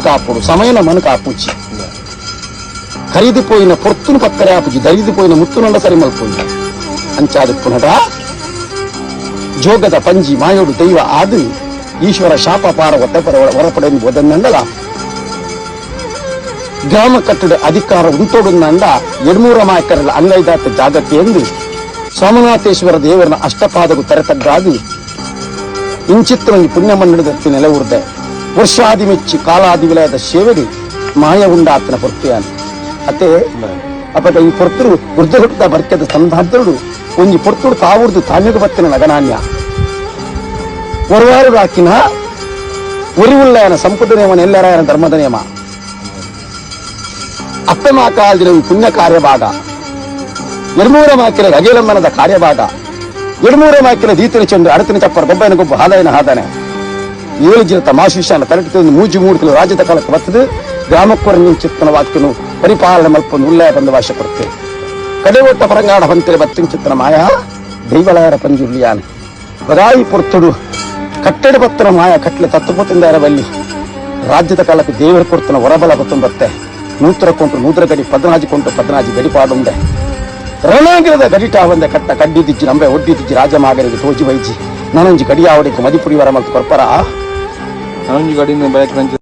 కాపుడు సమయన మన కాపుచ్చి ఖరీదిపోయిన పొత్తును పక్కరే ఆపుచి దరిదిపోయిన ముత్తునండ సరిమల్పోయి అంచాదుక్కునడా ಜೋಗದ ಪಂಜಿ ಮಾಯೋಡು ದೈವ ಆದು ಈಶ್ವರ ಶಾಪ ಪಾರ ಒತ್ತಪರ ಹೊರಪಡೆಯನ್ನು ಒದನ್ನಂಡಲ ಗ್ರಾಮ ಕಟ್ಟಡ ಅಧಿಕಾರ ಉಂಟೋಡುಂದಂಡ ಎಡ್ಮೂರ ಮಾಯಕರಲ್ಲ ಅಂಗೈದಾತ ಜಾಗಕ್ಕೆ ಎಂದು ಸೋಮನಾಥೇಶ್ವರ ದೇವರನ ಅಷ್ಟಪಾದವು ತೆರೆತಗ್ಗಾದು ಇಂಚಿತ್ತೊಂದು ಪುಣ್ಯ ಮಂಡಳದತ್ತಿ ನೆಲೆಯೂರ್ದೆ ವರ್ಷಾದಿ ಮೆಚ್ಚಿ, ಕಾಲಾದಿ ವಿಲಯದ ಸೇವೆಗೆ ಮಾಯ ಉಂಡಾತನ ಪೊರ್ತೆಯಾನು ಅತ್ತೆ, ಅಪಟ ಈ ಪೊರ್ತರು ವೃದ್ಧ ಹುಟ್ಟಿದ ಬರ್ಕೆದ ಸಂಧಾರ್ದರು ಒಂಜಿ ಪೊರ್ತುಡು ತಾವೂರ್ದು ತಾಮ್ಯಗ ಬತ್ತಿನ ನಗನಾನ್ಯ ಒರವಾರು ಹಾಕಿನ ಒರಿವುಳ್ಳಯನ ಸಂಪದ ನಿಯಮನ ಎಲ್ಲರಾಯನ ಧರ್ಮದ ನಿಯಮ ಅಪ್ಪಮ ಕಾಲದಿನ ಪುಣ್ಯ ಕಾರ್ಯಭಾಗ. ಎಡ್ಮೂರ ಮಾಕಿನ ಅಗೇಲಮ್ಮನದ ಕಾರ್ಯಭಾಗ. ಎಡ್ಮೂರ ಮಾಕಿನ ದೀತಿನ ಚಂದ್ರ ಅಡತಿನ ಚಪ್ಪರ ಗೊಬ್ಬನ ಗೊಬ್ಬ ಹಾದಾಯನ ಹಾದಾನೆ. ಏಳು ಜಿನ ತಮಾಶಿಷಾನ ತರಟಿತ ಮೂಜಿ ಮೂಡ್ಕಲು ರಾಜ್ಯದ ಕಾಲಕ್ಕೆ ಬರ್ತದೆ ಗ್ರಾಮಕ್ಕೊರ ಚಿತ್ತನ ವಾಕ್ಯನು ಪರಿಪಾಲನೆ ಮಲ್ಪೊಂದು ಉಲ್ಲಯ ಬಂದ ವಾಶ ಕೊಡ್ತೆ ಕಡೆ ಒಟ್ಟ ಪರಂಗಾಡ ಹೊಂತಿರ ಬತ್ತಿನ ಚಿತ್ತನ ಮಾಯ ದೈವಲಯರ ಪಂಜುರ್ಲಿಯಾನ್ ಬದಾಯಿ ಪೊರ್ತುಡು ಕಟ್ಟಡ ಬತ್ತನ ಮಾಯ ಕಟ್ಲೆ ತತ್ವಪತಿಂದ ಬಲ್ಲಿ ರಾಜ್ಯದ ಕಾಲಕ್ಕೆ ದೇವರ ಕೊಡ್ತನ ಹೊರಬಲ ಬತ್ತನ್ ಬತ್ತೆ ನೂತ್ರ ಕೊಂಟು ನೂತ್ರ ಗಡಿ ಪದನಾಜಿ ಕೊಂಟು ಪದನಾಜಿ ಗಡಿ ಪಾಡುಂಡೆ ರಣಾಗಿರದ ಗಡಿಟ ಒಂದೆ ಕಟ್ಟ ಕಡ್ಡಿದಿಜ್ಜಿ ನಂಬೆ ಒಡ್ಡಿದಿಜ್ಜಿ ರಾಜಮಾಗರಿಗೆ ತೋಜಿ ವೈಜಿ ನನಂಜಿ ಗಡಿಯಾವಡಿಗೆ ಮದಿಪುರಿ ವರ ಮತ್ತು ಕೊರ್ಪರ ಹನೊಂಜಿ ಗಾಡಿನ ಬೆಳಕಿನ